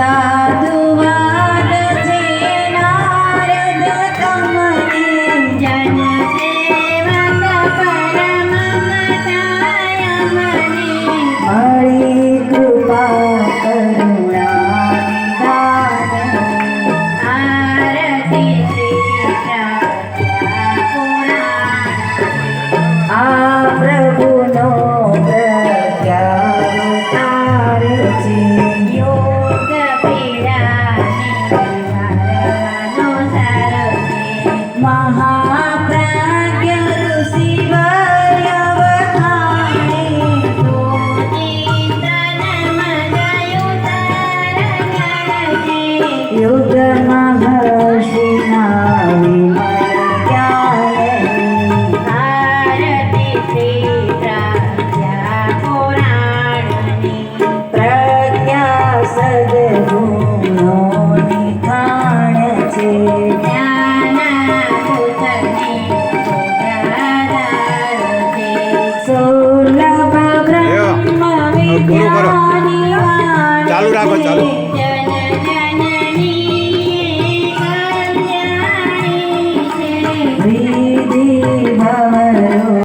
சாது યુદ્ધમાં હર્ષિ નાવી પૂરું કરો. ચાલુ રાખો ચાલુ.